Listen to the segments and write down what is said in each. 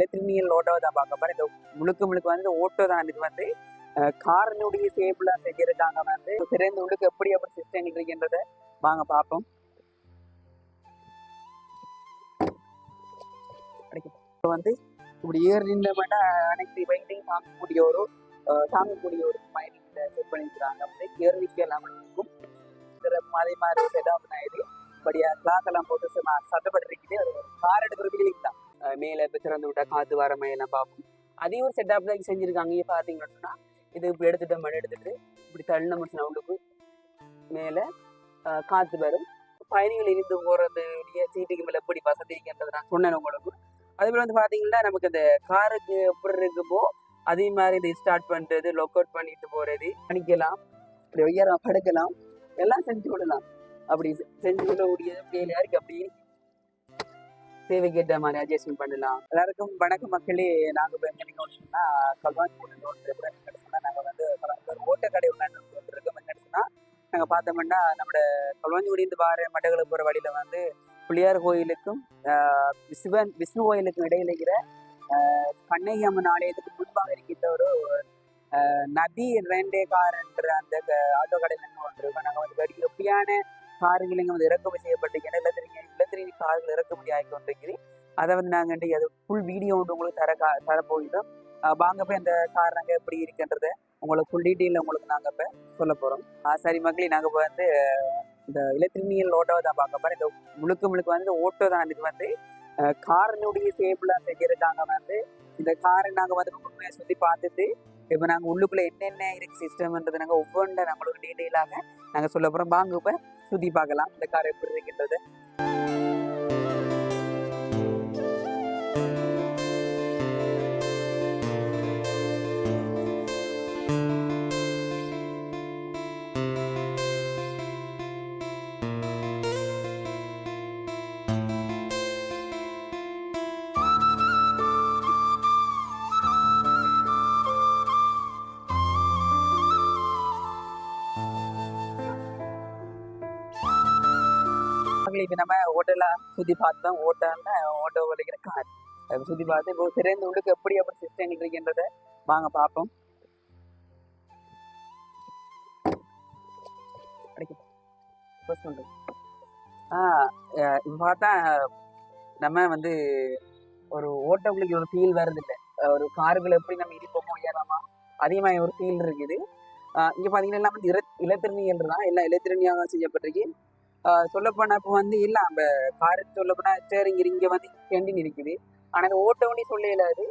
இலத்திரனியல் Otto தான் பார்க்க போறோம் இந்த முழுக்க முழுக்க வந்து ஓட்டோ தான். இது வந்து காரனுடைய சேப்ல செஞ்சிருக்காங்க வந்து. திறந்து உள்ளுக்கு எப்படி எப்படி சிஸ்டம் இருக்கின்றத வாங்க பார்ப்போம். இப்போ வந்து இப்படி ஏறி நின்றமெண்டா அனைத்து பைக்கையும் தாங்கக்கூடிய ஒரு தாங்கக்கூடிய ஒரு மைனிங் செட் பண்ணியிருக்காங்க வந்து ஏர் நிக்க இல்லாமல் இருக்கும். இதுல அதே மாதிரி செட் தான் இது. இப்படியா கிளாஸ் எல்லாம் போட்டு சட்டப்பட்டு இருக்குது ஒரு கார் எடுக்கிற ஃபீலிங் தான் மேல இப்போ திறந்து விட்டா காத்து வர மாதிரிலாம் பார்ப்போம். அதே ஒரு செட்டப் தான் செஞ்சிருக்காங்க. இங்கே பார்த்தீங்கன்னா இது இப்படி எடுத்துட்டு மணி எடுத்துட்டு இப்படி தள்ளின முடிச்சு உள்ளுக்கு மேலே காற்று வரும். பயணிகள் இருந்து போகிறது சீட்டுக்கு மேலே எப்படி வசதி இருக்கின்றது நான் சொன்னேன் உங்களுக்கு. அதேபோல் வந்து பார்த்தீங்கன்னா நமக்கு இந்த காருக்கு எப்படி இருக்குமோ அதே மாதிரி இதை ஸ்டார்ட் பண்ணுறது லொக் அவுட் பண்ணிட்டு போகிறது பண்ணிக்கலாம் இப்படி உயரம் படுக்கலாம் எல்லாம் செஞ்சு விடலாம். அப்படி செஞ்சு விடக்கூடிய வேலையா இருக்கு. அப்படி தேவைக்கேற்ற மாதிரி அட்ஜஸ்ட்மெண்ட் பண்ணலாம். எல்லாருக்கும் வணக்கம் மக்களே. நாங்கள் இப்போ எங்கே நிற்கணும்னா கல்வான் சொன்னா நாங்கள் வந்து ஒரு ஓட்டக்கடை ஒன்று இருக்கோம் என்னன்னு சொன்னா நாங்கள் பார்த்தோம்னா நம்ம கல்வாஞ்சிகுடியிருந்து வார மட்டக்களப்பு போகிற வழியில் வந்து பிள்ளையார் கோயிலுக்கும் ஆஹ், சிவன் விஷ்ணு கோயிலுக்கும் இடையில இருக்கிற ஆஹ், கண்ணகி அம்மன் ஆலயத்துக்கு முன்பாக இருக்கின்ற ஒரு ஆஹ், நதி ரெண்டே என்ற அந்த க- ஆட்டோ கடையில் இருந்து வந்திருக்கோம் நாங்கள் வந்து வெடி கார்கள் இங்கே வந்து இறக்குமதி செய்யப்பட்டிருக்கேன் இல்லத்திரிங்க இல்லத்திரி கார்கள் இறக்குமதி ஆகி அதை வந்து நாங்கள் அது ஃபுல் வீடியோ வந்து உங்களுக்கு தர கா தரப்போகிறோம். வாங்க போய் அந்த கார் நாங்கள் எப்படி இருக்குன்றத உங்களுக்கு ஃபுல் டீட்டெயிலில் உங்களுக்கு நாங்கள் இப்போ சொல்ல போகிறோம். சரி மக்களே நாங்கள் இப்போ வந்து இந்த இலத்திரினியல் ஓட்டோவை தான் பார்க்க போகிறோம். இந்த முழுக்க முழுக்க வந்து ஓட்டோ தான் இது வந்து காரனுடைய சேப்ல செஞ்சுருக்காங்க வந்து. இந்த காரை நாங்கள் வந்து ரொம்ப சுற்றி பார்த்துட்டு இப்போ நாங்கள் உள்ளுக்குள்ளே என்னென்ன இருக்குது சிஸ்டம்ன்றது நாங்கள் ஒவ்வொன்றை நம்மளுக்கு டீட்டெயிலாக நாங்கள் சொல்ல போகிறோம். வாங்க இப்போ சுதி பார்க்கலாம் இந்த கார் எப்படி இருக்கின்றது இப்போ நம்ம ஹோட்டலில் சுற்றி பார்த்தோம் ஓட்டோன்னு ஓட்டோ வலிக்கிற கார் சுற்றி பார்த்து இப்போ திறந்து உள்ளுக்கு எப்படி எப்படி சிஸ்டம் இருக்கின்றத வாங்க பார்ப்போம். ஆ இப்போ பார்த்தா நம்ம வந்து ஒரு ஓட்டோக்குள்ளுக்கு ஒரு ஃபீல் வருது இல்லை. ஒரு காருக்குள்ள எப்படி நம்ம இடிப்போமோ ஏறாமா அதே மாதிரி ஒரு ஃபீல் இருக்குது. இங்கே பார்த்தீங்கன்னா பாத்தீங்கன்னா எல்லாம் வந்து இர இலத்திரனியல் தான். எல்லாம் இலத்திரணியாக செய்யப்பட்டிருக்கு. சொல்லப்போனா இப்போ வந்து இல்ல நம்ம காருக்கு சொல்லப்போனா ஸ்டேரிங் இங்க வந்து கெண்டின் இருக்குது ஆனா இந்த ஓட்டோனி சொல்ல இல்லாது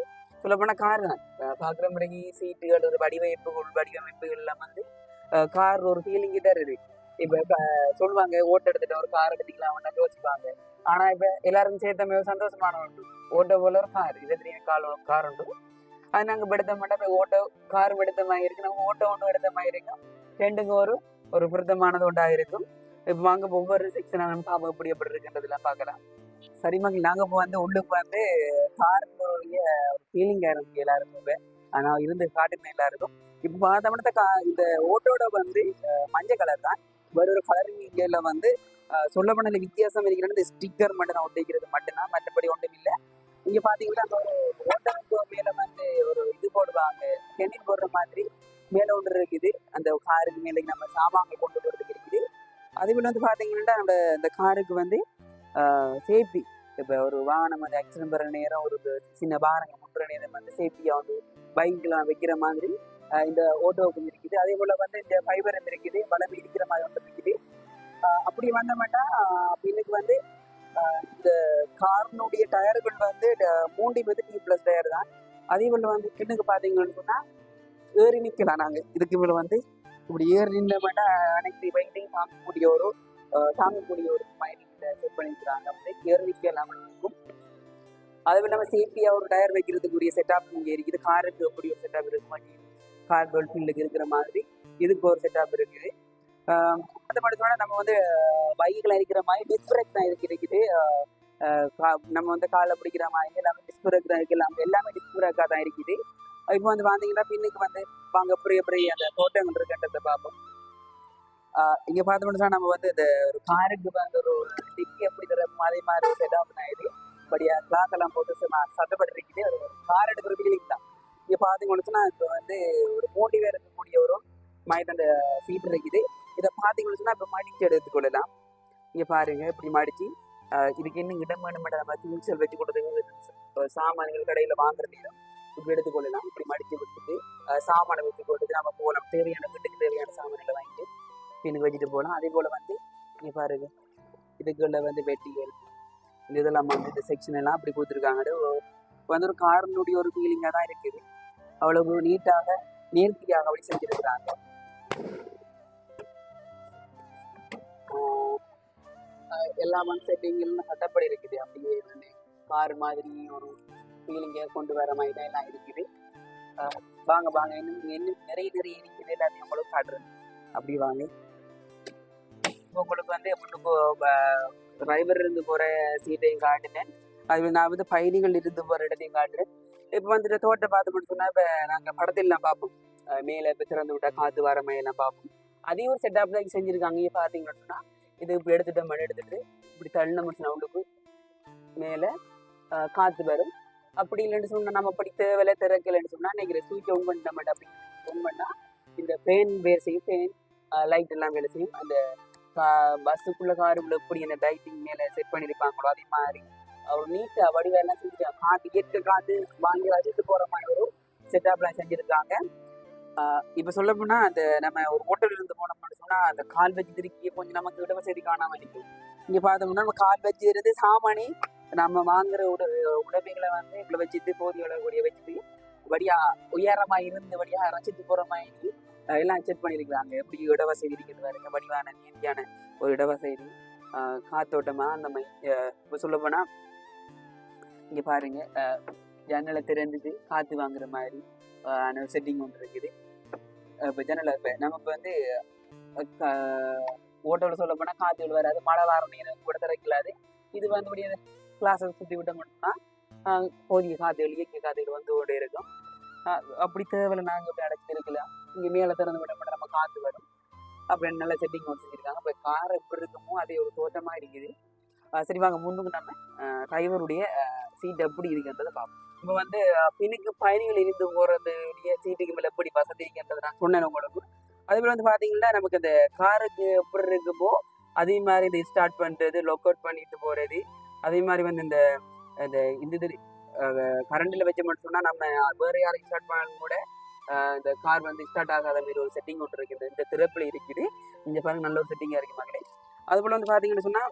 சொல்லப்போனா கார் தான். பாக்குற முறைக்கு சீட்டுகள் ஒரு வடிவமைப்புகள் வடிவமைப்புகள் எல்லாம் வந்து கார் ஒரு ஃபீலிங் தருது இப்ப அஹ் சொல்லுவாங்க ஓட்ட எடுத்துட்டு ஒரு கார் எடுத்துக்கலாம் யோசிப்பாங்க. ஆனா இப்ப எல்லாருக்கும் சேர்த்த சந்தோஷமான உண்டு. ஓட்டோ போல ஒரு கார். இலத்திரின கால் கார் உண்டு. அது நாங்க எடுத்த மாட்டோம். இப்போ ஓட்டோ கார் எடுத்த மாதிரி இருக்கு நம்ம ஓட்டோ ஒன்று எடுத்த மாதிரி இருக்கும். ரெண்டுங்க ஒரு ஒரு பொருத்தமானது ஒன்றாக இருக்கும். இப்போ வாங்க ஒவ்வொரு செக்ஷனாக பாப்போம் எப்படி எப்படி இருக்குன்றதெல்லாம் பார்க்கலாம். சரி மக்கள் நாங்கள் இப்போ வந்து உள்ளுக்கு வந்து காருடைய ஒரு ஃபீலிங்காக இருக்கு எல்லாருக்குமே. இப்போ ஆனால் இருந்து காட்டுமே எல்லாருக்கும். இப்போ பார்த்தோம்னா கா- இந்த ஓட்டோட வந்து மஞ்சள் கலர் தான். வேற ஒரு கலரிங் இங்கே வந்து சொல்ல போன வித்தியாசம் இருக்கிறது. இந்த ஸ்டிக்கர் மட்டும் தான் ஒட்டிக்கிறது மட்டும்தான் மற்றபடி ஒன்றும் இல்லை. இங்க பாத்தீங்கன்னா அந்த ஒரு ஓட்டனுக்கு மேல வந்து ஒரு இது போடுவாங்க கெண்டின் போடுற மாதிரி மேல ஒன்று இருக்குது. அந்த காருக்கு மேலே நம்ம சாமான்கள் கொண்டு போடுற அதே போல் வந்து பாத்தீங்கன்னா நம்ம இந்த காருக்கு வந்து சேஃப்டி. இப்போ ஒரு வாகனம் வந்து ஆக்சிடென்ட் பெற நேரம் ஒரு சின்ன வாகனம் முட்டுற நேரம் வந்து சேஃப்டியாக வந்து பைக்கெலாம் வைக்கிற மாதிரி இந்த ஓட்டோவுக்கும் இருக்குது. அதே போல் வந்து இந்த ஃபைபரும் இருக்குது. வளமை இருக்கிற மாதிரி ஒன்று இருக்குது. அப்படி வந்தோம்னா பின்னுக்கு வந்து இந்த காரினுடைய டயர்கள் வந்து ட- மூண்டி வந்து டி ப்ளஸ் டயர் தான். அதே போல் வந்து கிண்ணுக்கு பார்த்தீங்கன்னு சொன்னால் ஏறி நிற்கலாம் நாங்கள் இதுக்கு மேலே வந்து இப்படி ஏறி மட்டும் அனைத்து பைக்கையும் தாங்கக்கூடிய ஒரு ஆஹ் ஒரு மைனிங் செட் பண்ணியிருக்கிறாங்க வந்து ஏறி நிற்க இல்லாமல் இருக்கும் அது நம்ம சேஃப்டியாக ஒரு டயர் வைக்கிறதுக்குரிய செட்டப் இங்கே இருக்குது. காருக்கு எப்படி ஒரு செட்டப் இருக்கு. மாதிரி கார் டொல்ஃபின்லுக்கு இருக்கிற மாதிரி இதுக்கு ஒரு செட்டப் இருக்குது. ஆஹ் அது மட்டும் நம்ம வந்து பைக்கில் இருக்கிற மாதிரி டிஸ்பிரேக் தான் இருக்கு இருக்குது. ஆஹ் கா- நம்ம வந்து காலை பிடிக்கிற மாதிரி எல்லாமே டிஸ்பிரேக் தான் இருக்குது. எல்லாமே எல்லாமே தான் இருக்குது. இப்போ வந்து பார்த்தீங்கன்னா பின்னுக்கு வந்து வாங்க பெரிய பெரிய அந்த தோட்டங்கள் இருக்குன்றதை பார்ப்போம். இங்கே இங்க பார்த்தோம்னு சொன்னா நம்ம வந்து இந்த ஒரு காருக்கு வந்து ஒரு டிக்கி எப்படி தர மாதிரி மாதிரி செட்டப் தான் இது. படியா கிளாஸ் எல்லாம் போட்டு சும்மா சட்டப்பட்டு ஒரு கார் எடுக்கிற ஃபீலிங் தான். இங்கே பார்த்தீங்கன்னா இப்போ வந்து ஒரு மூணு பேர் இருக்கக்கூடிய ஒரு மைண்ட் அந்த சீட் இருக்குது. இதை பார்த்தீங்கன்னா இப்போ மடிச்சு எடுத்துக்கொள்ளலாம் இங்க பாருங்க இப்படி மடிச்சு இதுக்கு இன்னும் இடம் வேணும் நம்ம திங்சல் வச்சு கொடுத்து சாமான்கள் கடையில் வாங்குறது இப்படி எடுத்துக்கொள்ளலாம் இப்படி மடித்து விட்டுட்டு சாமானை வச்சு போட்டுட்டு நம்ம போகலாம். தேவையான வீட்டுக்கு தேவையான சாமான்களை வாங்கிட்டு பின்னுக்கு வச்சுட்டு போகலாம். அதே போல வந்து நீ பாருங்க இதுக்குள்ள வந்து வெட்டிகள் இந்த இதெல்லாம் வந்து இந்த செக்ஷன் எல்லாம் அப்படி கொடுத்துருக்காங்க. வந்து ஒரு காரனுடைய ஒரு ஃபீலிங்காக தான் இருக்குது. அவ்வளவு நீட்டாக நேர்த்தியாக அப்படி செஞ்சிருக்கிறாங்க. எல்லா மண் செட்டிங்களும் சட்டப்படி இருக்குது. அப்படியே வந்து கார் மாதிரி ஒரு ஃபீலிங்கை கொண்டு வர மாதிரி தான் எல்லாம் இருக்குது வாங்க வாங்க. இன்னும் இன்னும் நிறைய நிறைய இருக்குது. எல்லாத்தையும் உங்களுக்கு காட்டுறேன். அப்படி வாங்க. இப்போ உங்களுக்கு வந்து எப்படி டிரைவர் இருந்து போகிற சீட்டையும் காட்டினேன் அது நான் வந்து பயணிகள் இருந்து போகிற இடத்தையும் காட்டுறேன். இப்போ வந்துட்டு தோட்டத்தை பார்த்து சொன்னால் இப்போ நாங்கள் படத்திலாம் பார்ப்போம். மேலே இப்போ திறந்து விட்டா காற்று வர மாதிரிலாம் பார்ப்போம். அதையும் ஒரு செட்டப் தான் செஞ்சுருக்காங்க. இங்கே பார்த்தீங்கன்னா இது இப்படி எடுத்துட்டு மணி எடுத்துட்டு இப்படி தள்ளின முடிச்சு உள்ளுக்கு மேலே காற்று வரும். அப்படி இல்லைன்னு சொன்னால் நம்ம அப்படி தேவையில்ல திறக்கலைன்னு சொன்னால் நினைக்கிறேன். சுவிட்ச் ஒன் பண்ணிட்ட மாட்டேன் அப்படி. ஒன் பண்ணால் இந்த ஃபேன் வேலை செய்யும் ஃபேன் லைட் எல்லாம் வேலை செய்யும். அந்த பஸ்ஸுக்குள்ள காருக்குள்ள எப்படி அந்த லைட்டிங் மேலே செட் பண்ணியிருப்பாங்களோ அதே மாதிரி. அவர் நீட்டா வடிவெல்லாம் செஞ்சுருக்காங்க காற்று இயற்கை காற்று வாங்கி வச்சுட்டு போகிற மாதிரி ஒரு செட்டப்லாம் செஞ்சுருக்காங்க. இப்போ சொல்ல போனா அந்த நம்ம ஒரு ஹோட்டல் இருந்து போனோம்னு சொன்னா அந்த கால் வச்சு திருக்கி கொஞ்சம் நமக்கு விட வசதி காணாம இருக்கு இங்க பார்த்தோம்னா நம்ம கால் வச்சு இருந்து சாமானி நம்ம வாங்குற உட உடமைகளை வந்து இவ்வளோ வச்சுட்டு போதிய கூடிய வச்சுட்டு வழியா உயரமா இருந்து வழியா ரசித்து போற மாதிரி எல்லாம் செட் பண்ணியிருக்கிறாங்க எப்படி இடவசதி இருக்கிறது பாருங்க. வடிவான நீதியான ஒரு இடவசதி ஆஹ் காத்தோட்டமா அந்த மாதிரி சொல்ல போனா இங்க பாருங்க ஜன்னலை திறந்துட்டு காத்து வாங்குற மாதிரி செட்டிங் ஒன்று இருக்குது. இப்போ ஜன்னலை இப்போ நம்ம இப்போ வந்து ஓட்டோவில் சொல்ல போனால் காற்று வராது. மழை வர நேரம் கூட திறக்கலாது. இது வந்து கிளாஸை சுற்றி விட்ட மட்டும்தான் போதிய காதுகள் இயக்கிய காதுகள் வந்து ஓடி இருக்கும். அப்படி தேவையில்லை நாங்கள் இப்படி அடைச்சி இருக்கலாம் இங்கே மேலே திறந்து விட மட்டும் நம்ம காற்று வரும். அப்படின்னு நல்ல செட்டிங் ஒன்று செஞ்சுருக்காங்க. இப்போ கார் எப்படி இருக்குமோ அதே ஒரு தோட்டமாக இருக்குது. சரி வாங்க முன்னுக்கு நம்ம டிரைவருடைய சீட் எப்படி இருக்குன்றதை பார்ப்போம். இப்போ வந்து பின்னுக்கு பயணிகள் இருந்து போகிறதுடைய சீட்டுக்கு மேலே எப்படி வசதி இருக்குன்றதை நான் சொன்னேன் உங்களுக்கு அதே போல் வந்து பார்த்தீங்கன்னா நமக்கு இந்த காருக்கு எப்படி இருக்குமோ அதே மாதிரி இந்த ஸ்டார்ட் பண்ணுறது லொக் அவுட் பண்ணிட்டு போகிறது அதே மாதிரி வந்து இந்த இந்த இந்த இது கரண்டில் வச்சு மட்டும் சொன்னால் நம்ம வேறு யாரையும் ஸ்டார்ட் பண்ணாலும் கூட இந்த கார் வந்து ஸ்டார்ட் ஆகாத மாதிரி ஒரு செட்டிங் ஒன்று இருக்குது. இந்த திறப்பில் இருக்குது. இங்கே பாருங்க நல்ல ஒரு செட்டிங்காக இருக்குது மகளே. அதுபோல் வந்து பார்த்தீங்கன்னு சொன்னால்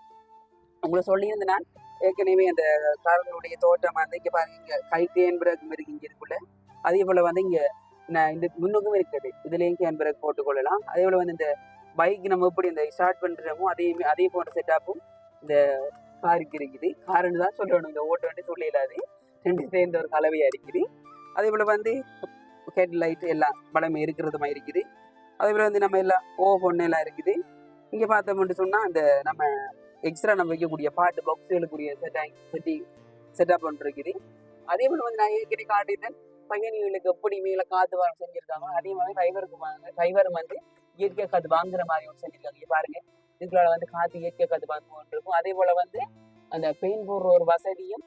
உங்களை சொல்லியிருந்தேன் நான் ஏற்கனவே அந்த காரனுடைய தோட்டம் வந்து இங்கே பாருங்க இங்கே கைக்கு என்பரகம் இருக்கு இங்கே இருக்குள்ள அதே போல் வந்து இங்கே நான் இந்த முன்னுக்கும் இருக்குது. இதுலேயும் கேன் பிரேக் போட்டுக்கொள்ளலாம் அதே போல் வந்து இந்த பைக் நம்ம எப்படி இந்த ஸ்டார்ட் பண்ணுறோமோ அதே அதே போன்ற செட்டப்பும் இந்த காருக்கு இருக்குது காருன்னு தான் சொல்லணும் இந்த ஓட்ட வண்டி சொல்லிடாது ரெண்டு சேர்ந்த ஒரு கலவையாக இருக்குது. அதே போல் வந்து ஹெட் லைட் எல்லாம் பலமே இருக்கிறது மாதிரி இருக்குது. அதே போல் வந்து நம்ம எல்லாம் ஓ பொண்ணெல்லாம் இருக்குது. இங்கே பார்த்தோம்னு சொன்னால் அந்த நம்ம எக்ஸ்ட்ரா நம்ம வைக்கக்கூடிய பாட்டு பாக்ஸுகளுக்குரிய செட்டாங் செட்டி செட்டப் பண்ணிருக்குது அதே போல் வந்து நான் ஏற்கனவே காட்டியிருந்தேன் பயணிகளுக்கு எப்படி மேலே காத்து வாரம் செஞ்சுருக்காங்க அதே மாதிரி டிரைவருக்கு வாங்க டிரைவர் வந்து இயற்கை காத்து வாங்குற மாதிரி ஒன்று செஞ்சுருக்காங்க. பாருங்க. இதுக்குள்ள வந்து காத்து இயற்கை காத்து வாங்க இருக்கும் அதே போல வந்து அந்த பெயின் போடுற ஒரு வசதியும்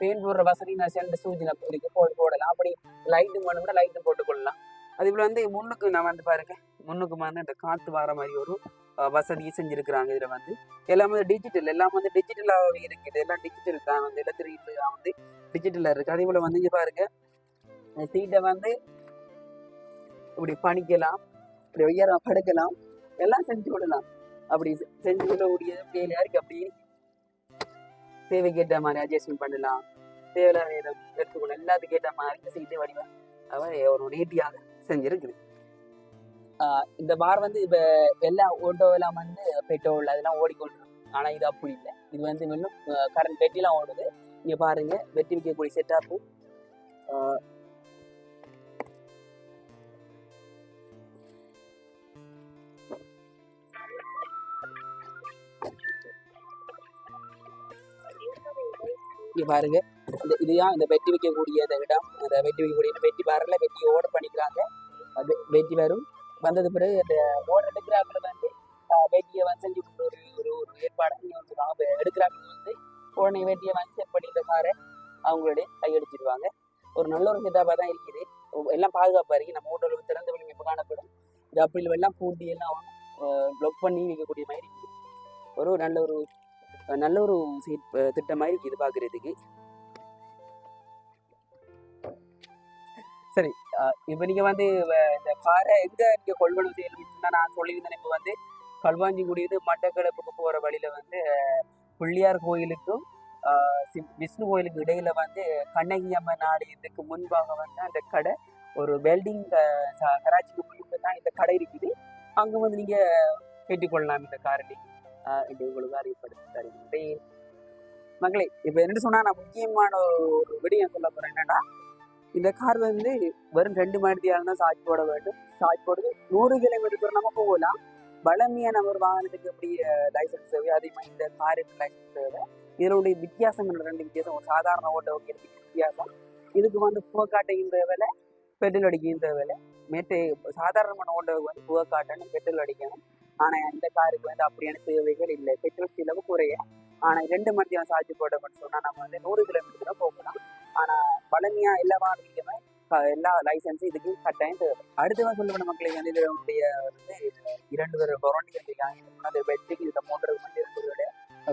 பெயின் போடுற வசதி நான் சென்று சூஜின இருக்கு. போட்டு போடலாம். அப்படி லைட்டும் வேணும்னா லைட்டும் போட்டுக்கொள்ளலாம் அதே போல வந்து முன்னுக்கு நான் வந்து பாருங்க முன்னுக்கு வந்து இந்த காத்து வர மாதிரி ஒரு வசதியும் வசதியை செஞ்சிருக்கிறாங்க இதுல வந்து. எல்லாமே வந்து டிஜிட்டல் எல்லாம் வந்து டிஜிட்டலாகவே இருக்குது. எல்லாம் டிஜிட்டல் தான் வந்து எலக்ட்ரிக் வந்து டிஜிட்டலாக இருக்கு. அதே போல வந்து இங்கே பாருங்க சீட்டை வந்து இப்படி பணிக்கலாம். இப்படி உயரம் படுக்கலாம். எல்லாம் செஞ்சு விடலாம். அப்படி செஞ்சு விடக்கூடிய வேலையா இருக்கு அப்படின்னு தேவைக்கு ஏற்ற மாதிரி அட்ஜஸ்ட்மெண்ட் பண்ணலாம். தேவையில்லாத நேரம் எடுத்துக்கணும். எல்லாத்துக்கும் ஏற்ற மாதிரி சீட்டு வடிவம் அவன் ஒரு நேர்த்தியாக செஞ்சிருக்குது. ஆஹ் இந்த பார் வந்து இப்ப எல்லா ஓட்டோ எல்லாம் வந்து பெட்ரோல் அதெல்லாம் ஓடிக்கொண்டிருக்கும் ஆனா இது அப்படி இல்லை. இது வந்து இன்னும் கரண்ட் வெட்டிலாம் ஓடுது. இங்க பாருங்க வெட்டி வைக்கக்கூடிய செட்டாப்பு இங்க பாருங்க. இந்த இதுதான் இந்த வெட்டி வைக்கக்கூடிய இந்த இடம். அந்த வெட்டி வைக்கக்கூடிய வெட்டி வரல வெட்டி ஓட பண்ணிக்கிறாங்க. அது வெட்டி வரும். வந்தது பிறகு அந்த ஓட எடுக்கிறாப்பில் வந்து வேட்டியை வந்து செஞ்சு கொண்டு ஒரு ஒரு ஒரு ஏற்பாடை நீங்கள் வந்து எடுக்கிறாங்க வந்து உடனே வெட்டியை வந்து செட் பண்ணி இந்த காரை அவங்களுடைய கையடிச்சிடுவாங்க ஒரு நல்ல ஒரு கிதாபாக தான் இருக்குது. எல்லாம் பாதுகாப்பாக இருக்குது நம்ம ஹோட்டலுக்கு திறந்த வெளி இப்போ காணப்படும். இது அப்படி எல்லாம் பூட்டி எல்லாம் ப்ளக் பண்ணி வைக்கக்கூடிய மாதிரி இருக்குது. ஒரு நல்ல ஒரு நல்ல ஒரு சீட் திட்டம் மாதிரி இது பார்க்குறதுக்கு சரி இப்போ நீங்கள் வந்து வ- இந்த காரை எங்கே நீங்கள் கொள்வனவு செய்யணும்னா நான் சொல்லியிருந்தேன் இப்போ வந்து களுவாஞ்சிக்குடியிருந்து மட்டக்களப்புக்கு போகிற வழியில் வந்து புள்ளியார் பிள்ளையார் கோயிலுக்கும் சி- விஷ்ணு கோயிலுக்கு இடையில வந்து கண்ணகி அம்மன் ஆலயத்துக்கு முன்பாக வந்து அந்த கடை ஒரு வெல்டிங் கராச்சிக்கு முன்னுக்கு தான் இந்த கடை இருக்குது. அங்கே வந்து நீங்கள் கேட்டுக்கொள்ளலாம் இந்த காரணி இது உங்களுக்கு அறிவுப்படுத்தி தருகின்றேன் மகளே இப்போ என்ன சொன்னா நான் முக்கியமான ஒரு விடயம் சொல்ல போறேன். என்னன்னா இந்த கார் வந்து வெறும் ரெண்டு மணி தான் சார்ஜ் போட வேண்டும். சார்ஜ் போடுறது நூறு கிலோமீட்டர் தூரம் நம்ம போகலாம். பலமையான ஒரு வாகனத்துக்கு எப்படி லைசன்ஸ் தேவை அதே இந்த காருக்கு லைசன்ஸ் தேவை. இதனுடைய வித்தியாசம் ரெண்டு வித்தியாசம். ஒரு சாதாரண ஓட்ட ஓகேறதுக்கு வித்தியாசம். இதுக்கு வந்து புகக்காட்டையும் தேவையில்லை பெட்ரோல் அடிக்கையும் தேவையில்லை. மேட்டு சாதாரணமான ஓட்டவுக்கு வந்து புகக்காட்டணும் பெட்ரோல் அடிக்கணும் ஆனால் இந்த காருக்கு வந்து அப்படியான தேவைகள் இல்லை. பெட்ரோல் செலவு குறைய. ஆனால் ரெண்டு மணி சார்ஜ் போட மட்டும் சொன்னால் நம்ம வந்து நூறு கிலோமீட்டர் தான் போகலாம். ஆனால் பழமையாக எல்லா வாகனத்துக்குமே எல்லா லைசன்ஸும் இதுக்கு கட்டாயம் தேவை. அடுத்தவன் சொல்லப்பட்ட மக்களுக்கு வந்து இதனுடைய வந்து இரண்டு பேர் வரண்டி கண்டிக்காங்க அது வெட்டிக்கு இந்த மூன்று மணி இரண்டு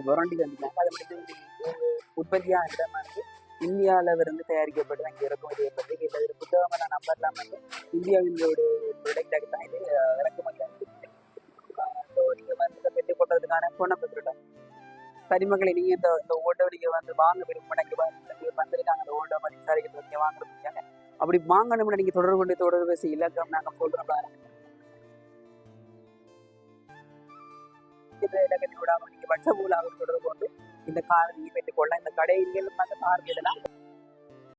வரண்டி கண்டிக்காங்க அது மட்டும் வந்து இது உற்பத்தியாக இடம் வந்து இந்தியாவில் இருந்து தயாரிக்கப்பட்டு அங்கே இருக்கும் இது பற்றி இல்லை இது புத்தகமான நம்பர்லாம் வந்து இந்தியாவின் ஒரு ப்ரொடக்டாக தான் இது அஹ், இறக்குமதி நீங்கள் வந்து இதை போடுறதுக்கான போட்டதுக்கான ஃபோன் நம்பர் சரி மக்களை நீங்கள் இந்த இந்த ஓட்டோ நீங்கள் வந்து வாங்க விரும்பினக்கு வந்திருக்காங்க. அந்த ஓட்டோ மாதிரி விசாரிக்கிறது நீங்கள் வாங்குறதுக்காக அப்படி வாங்கணும்னு நீங்கள் தொடர்பு கொண்டு தொடர்பு பேசி இலக்கம் நாங்கள் சொல்கிறோம் இந்த இலக்கத்தை விடாமல் நீங்கள் வாட்ஸ்அப் மூலம் தொடர்பு கொண்டு. இந்த கார் நீங்கள் பெற்றுக்கொள்ளலாம். இந்த கடையில் அந்த கார் இதெல்லாம்